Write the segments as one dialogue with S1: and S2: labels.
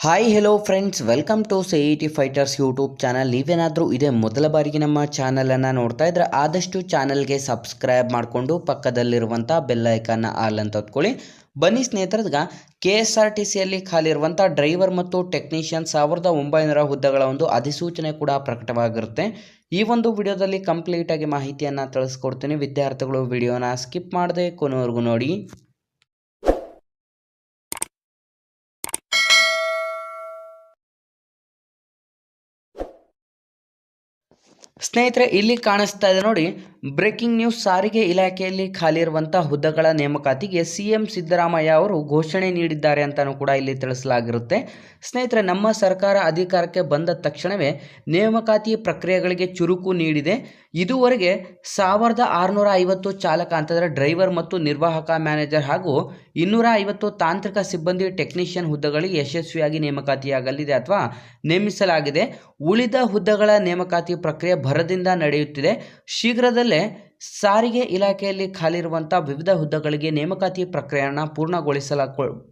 S1: Hi hello friends welcome to C E T fighters YouTube channel ನೀವೇನಾದರೂ ಇದೇ ಮೊದಲ ಬಾರಿಗೆ ನಮ್ಮ ಚಾನಲನ್ನು ನೋಡ್ತಾ ಇದ್ರೆ ಆದಷ್ಟು ಚಾನಲ್ಗೆ ಸಬ್ಸ್ಕ್ರೈಬ್ ಮಾಡಿಕೊಂಡು ಪಕ್ಕದಲ್ಲಿರುವಂಥ ಬೆಲ್ಲೈಕನ್ನ ಆಲ್ ಅಂತ ಹೊತ್ಕೊಳ್ಳಿ ಬನ್ನಿ ಸ್ನೇಹಿತರದ್ಗ ಕೆ ಎಸ್ ಆರ್ ಟಿ ಸಿಯಲ್ಲಿ ಖಾಲಿ ಇರುವಂಥ ಡ್ರೈವರ್ ಮತ್ತು ಟೆಕ್ನಿಷಿಯನ್ ಸಾವಿರದ ಒಂಬೈನೂರ ಹುದ್ದೆಗಳ ಒಂದು ಅಧಿಸೂಚನೆ ಕೂಡ ಪ್ರಕಟವಾಗಿರುತ್ತೆ. ಈ ಒಂದು ವಿಡಿಯೋದಲ್ಲಿ ಕಂಪ್ಲೀಟಾಗಿ ಮಾಹಿತಿಯನ್ನು ತಿಳಿಸ್ಕೊಡ್ತೀನಿ. ವಿದ್ಯಾರ್ಥಿಗಳು ವಿಡಿಯೋನ ಸ್ಕಿಪ್ ಮಾಡದೆ ಕೊನೆವರೆಗೂ ನೋಡಿ. ಸ್ನೇಹಿತರೆ, ಇಲ್ಲಿ ಕಾಣಿಸ್ತಾ ಇದೆ ನೋಡಿ ಬ್ರೇಕಿಂಗ್ ನ್ಯೂಸ್ ಸಾರಿಗೆ ಇಲಾಖೆಯಲ್ಲಿ ಖಾಲಿ ಇರುವಂಥ ಹುದ್ದೆಗಳ ನೇಮಕಾತಿಗೆ ಸಿ ಎಂ ಸಿದ್ದರಾಮಯ್ಯ ಅವರು ಘೋಷಣೆ ನೀಡಿದ್ದಾರೆ ಅಂತಲೂ ಕೂಡ ಇಲ್ಲಿ ತಿಳಿಸಲಾಗಿರುತ್ತೆ. ಸ್ನೇಹಿತರೆ, ನಮ್ಮ ಸರ್ಕಾರ ಅಧಿಕಾರಕ್ಕೆ ಬಂದ ತಕ್ಷಣವೇ ನೇಮಕಾತಿ ಪ್ರಕ್ರಿಯೆಗಳಿಗೆ ಚುರುಕು ನೀಡಿದೆ. ಇದುವರೆಗೆ ಸಾವಿರದ ಆರುನೂರ ಐವತ್ತು ಚಾಲಕ ಅಂತಂದರೆ ಡ್ರೈವರ್ ಮತ್ತು ನಿರ್ವಾಹಕ ಮ್ಯಾನೇಜರ್ ಹಾಗೂ ಇನ್ನೂರ ಐವತ್ತು ತಾಂತ್ರಿಕ ಸಿಬ್ಬಂದಿ ಟೆಕ್ನಿಷಿಯನ್ ಹುದ್ದೆಗಳಿಗೆ ಯಶಸ್ವಿಯಾಗಿ ನೇಮಕಾತಿಯಾಗಲಿದೆ ಅಥವಾ ನೇಮಿಸಲಾಗಿದೆ. ಉಳಿದ ಹುದ್ದೆಗಳ ನೇಮಕಾತಿ ಪ್ರಕ್ರಿಯೆ ಭರದಿಂದ ನಡೆಯುತ್ತಿದೆ. ಶೀಘ್ರದಲ್ಲೇ ಸಾರಿಗೆ ಇಲಾಖೆಯಲ್ಲಿ ಖಾಲಿ ಇರುವಂಥ ವಿವಿಧ ಹುದ್ದೆಗಳಿಗೆ ನೇಮಕಾತಿ ಪ್ರಕ್ರಿಯೆಯನ್ನು ಪೂರ್ಣಗೊಳಿಸಲ,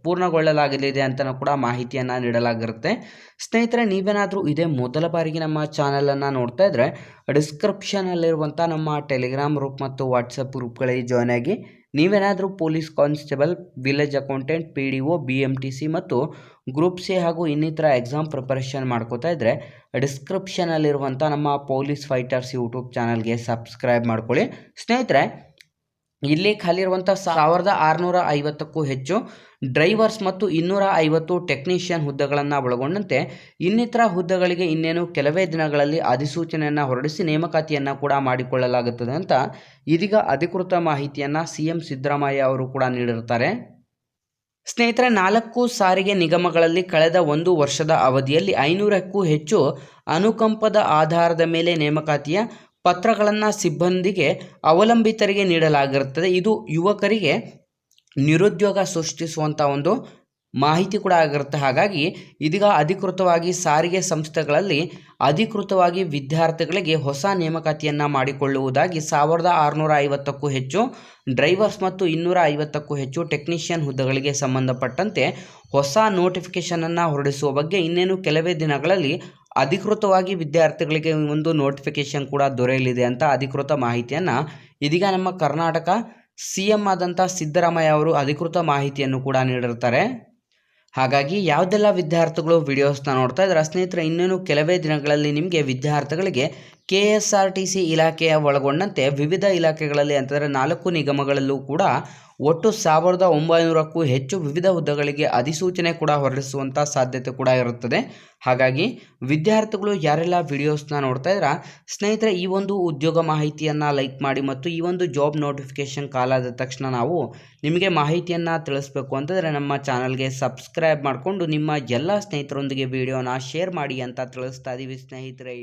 S1: ಪೂರ್ಣಗೊಳ್ಳಲಾಗಲಿದೆ ಅಂತಲೂ ಕೂಡ ಮಾಹಿತಿಯನ್ನು ನೀಡಲಾಗಿರುತ್ತೆ. ಸ್ನೇಹಿತರೆ, ನೀವೇನಾದರೂ ಇದೇ ಮೊದಲ ಬಾರಿಗೆ ನಮ್ಮ ಚಾನಲನ್ನು ನೋಡ್ತಾ ಇದ್ದರೆ ಡಿಸ್ಕ್ರಿಪ್ಷನಲ್ಲಿರುವಂಥ ನಮ್ಮ ಟೆಲಿಗ್ರಾಮ್ ಗ್ರೂಪ್ ಮತ್ತು ವಾಟ್ಸಪ್ ಗ್ರೂಪ್ಗಳಿಗೆ ಜಾಯ್ನ್ ಆಗಿ ನೀವೇನಾದರೂ police constable, village accountant, P D O, B M T C ಮತ್ತು ಗ್ರೂಪ್ ಸಿ ಹಾಗೂ ಇನ್ನಿತರ ಎಕ್ಸಾಮ್ ಪ್ರಿಪರೇಷನ್ ಮಾಡ್ಕೋತಾ ಇದ್ದರೆ ಡಿಸ್ಕ್ರಿಪ್ಷನಲ್ಲಿರುವಂಥ ನಮ್ಮ ಪೊಲೀಸ್ ಫೈಟರ್ಸ್ ಯೂಟ್ಯೂಬ್ ಚಾನಲ್ಗೆ ಸಬ್ಸ್ಕ್ರೈಬ್ ಮಾಡ್ಕೊಳ್ಳಿ. ಸ್ನೇಹಿತರೆ ಇಲ್ಲಿ ಖಾಲಿ ಇರುವಂಥ ಸಾವಿರದ ಆರುನೂರ ಐವತ್ತಕ್ಕೂ ಹೆಚ್ಚು ಡ್ರೈವರ್ಸ್ ಮತ್ತು ಇನ್ನೂರ ಐವತ್ತು ಟೆಕ್ನಿಷಿಯನ್ ಹುದ್ದೆಗಳನ್ನು ಒಳಗೊಂಡಂತೆ ಇನ್ನಿತರ ಹುದ್ದೆಗಳಿಗೆ ಇನ್ನೇನು ಕೆಲವೇ ದಿನಗಳಲ್ಲಿ ಅಧಿಸೂಚನೆಯನ್ನು ಹೊರಡಿಸಿ ನೇಮಕಾತಿಯನ್ನು ಕೂಡ ಮಾಡಿಕೊಳ್ಳಲಾಗುತ್ತದೆ ಅಂತ ಇದೀಗ ಅಧಿಕೃತ ಮಾಹಿತಿಯನ್ನು ಸಿ ಎಂ ಸಿದ್ದರಾಮಯ್ಯ ಅವರು ಕೂಡ ನೀಡಿರುತ್ತಾರೆ. ಸ್ನೇಹಿತರೆ, ನಾಲ್ಕು ಸಾರಿಗೆ ನಿಗಮಗಳಲ್ಲಿ ಕಳೆದ ಒಂದು ವರ್ಷದ ಅವಧಿಯಲ್ಲಿ ಐನೂರಕ್ಕೂ ಹೆಚ್ಚು ಅನುಕಂಪದ ಆಧಾರದ ಮೇಲೆ ನೇಮಕಾತಿಯ ಪತ್ರಗಳನ್ನು ಸಿಬ್ಬಂದಿಗೆ ಅವಲಂಬಿತರಿಗೆ ನೀಡಲಾಗಿರುತ್ತದೆ. ಇದು ಯುವಕರಿಗೆ ನಿರುದ್ಯೋಗ ಸೃಷ್ಟಿಸುವಂಥ ಒಂದು ಮಾಹಿತಿ ಕೂಡ ಆಗಿರುತ್ತೆ. ಹಾಗಾಗಿ ಇದೀಗ ಅಧಿಕೃತವಾಗಿ ಸಾರಿಗೆ ಸಂಸ್ಥೆಗಳಲ್ಲಿ ಅಧಿಕೃತವಾಗಿ ವಿದ್ಯಾರ್ಥಿಗಳಿಗೆ ಹೊಸ ನೇಮಕಾತಿಯನ್ನು ಮಾಡಿಕೊಳ್ಳುವುದಾಗಿ ಸಾವಿರದ ಆರುನೂರ ಐವತ್ತಕ್ಕೂ ಹೆಚ್ಚು ಡ್ರೈವರ್ಸ್ ಮತ್ತು ಇನ್ನೂರ ಐವತ್ತಕ್ಕೂ ಹೆಚ್ಚು ಟೆಕ್ನಿಷಿಯನ್ ಹುದ್ದೆಗಳಿಗೆ ಸಂಬಂಧಪಟ್ಟಂತೆ ಹೊಸ ನೋಟಿಫಿಕೇಷನನ್ನು ಹೊರಡಿಸುವ ಬಗ್ಗೆ ಇನ್ನೇನು ಕೆಲವೇ ದಿನಗಳಲ್ಲಿ ಅಧಿಕೃತವಾಗಿ ವಿದ್ಯಾರ್ಥಿಗಳಿಗೆ ಒಂದು ನೋಟಿಫಿಕೇಶನ್ ಕೂಡ ದೊರೆಯಲಿದೆ ಅಂತ ಅಧಿಕೃತ ಮಾಹಿತಿಯನ್ನು ಇದೀಗ ನಮ್ಮ ಕರ್ನಾಟಕ ಸಿ ಎಂ ಆದಂಥ ಸಿದ್ದರಾಮಯ್ಯ ಅವರು ಅಧಿಕೃತ ಮಾಹಿತಿಯನ್ನು ಕೂಡ ನೀಡಿರ್ತಾರೆ ಹಾಗಾಗಿ ಯಾವುದೆಲ್ಲ ವಿದ್ಯಾರ್ಥಿಗಳು ವಿಡಿಯೋಸ್ನ ನೋಡ್ತಾ ಇದ್ದಾರೆ, ಸ್ನೇಹಿತರೆ, ಇನ್ನೇನು ಕೆಲವೇ ದಿನಗಳಲ್ಲಿ ನಿಮಗೆ ವಿದ್ಯಾರ್ಥಿಗಳಿಗೆ K S R T C ಇಲಾಖೆಯ ಒಳಗೊಂಡಂತೆ ವಿವಿಧ ಇಲಾಖೆಗಳಲ್ಲಿ ಅಂತಂದರೆ ನಾಲ್ಕು ನಿಗಮಗಳಲ್ಲೂ ಕೂಡ ಒಟ್ಟು ಸಾವಿರದ ಒಂಬೈನೂರಕ್ಕೂ ಹೆಚ್ಚು ವಿವಿಧ ಹುದ್ದೆಗಳಿಗೆ ಅಧಿಸೂಚನೆ ಕೂಡ ಹೊರಡಿಸುವಂಥ ಸಾಧ್ಯತೆ ಕೂಡ ಇರುತ್ತದೆ. ಹಾಗಾಗಿ ವಿದ್ಯಾರ್ಥಿಗಳು ಯಾರೆಲ್ಲ ವಿಡಿಯೋಸ್ನ ನೋಡ್ತಾ ಇದ್ದೀರಾ, ಸ್ನೇಹಿತರೆ, ಈ ಒಂದು ಉದ್ಯೋಗ ಮಾಹಿತಿಯನ್ನು ಲೈಕ್ ಮಾಡಿ ಮತ್ತು ಈ ಒಂದು ಜಾಬ್ ನೋಟಿಫಿಕೇಷನ್ ಕಾಲಾದ ತಕ್ಷಣ ನಾವು ನಿಮಗೆ ಮಾಹಿತಿಯನ್ನು ತಿಳಿಸ್ಬೇಕು ಅಂತಂದರೆ ನಮ್ಮ ಚಾನಲ್ಗೆ ಸಬ್ಸ್ಕ್ರೈಬ್ ಮಾಡಿಕೊಂಡು ನಿಮ್ಮ ಎಲ್ಲ ಸ್ನೇಹಿತರೊಂದಿಗೆ ವಿಡಿಯೋನ ಶೇರ್ ಮಾಡಿ ಅಂತ ತಿಳಿಸ್ತಾ ಇದ್ದೀವಿ ಸ್ನೇಹಿತರೆ.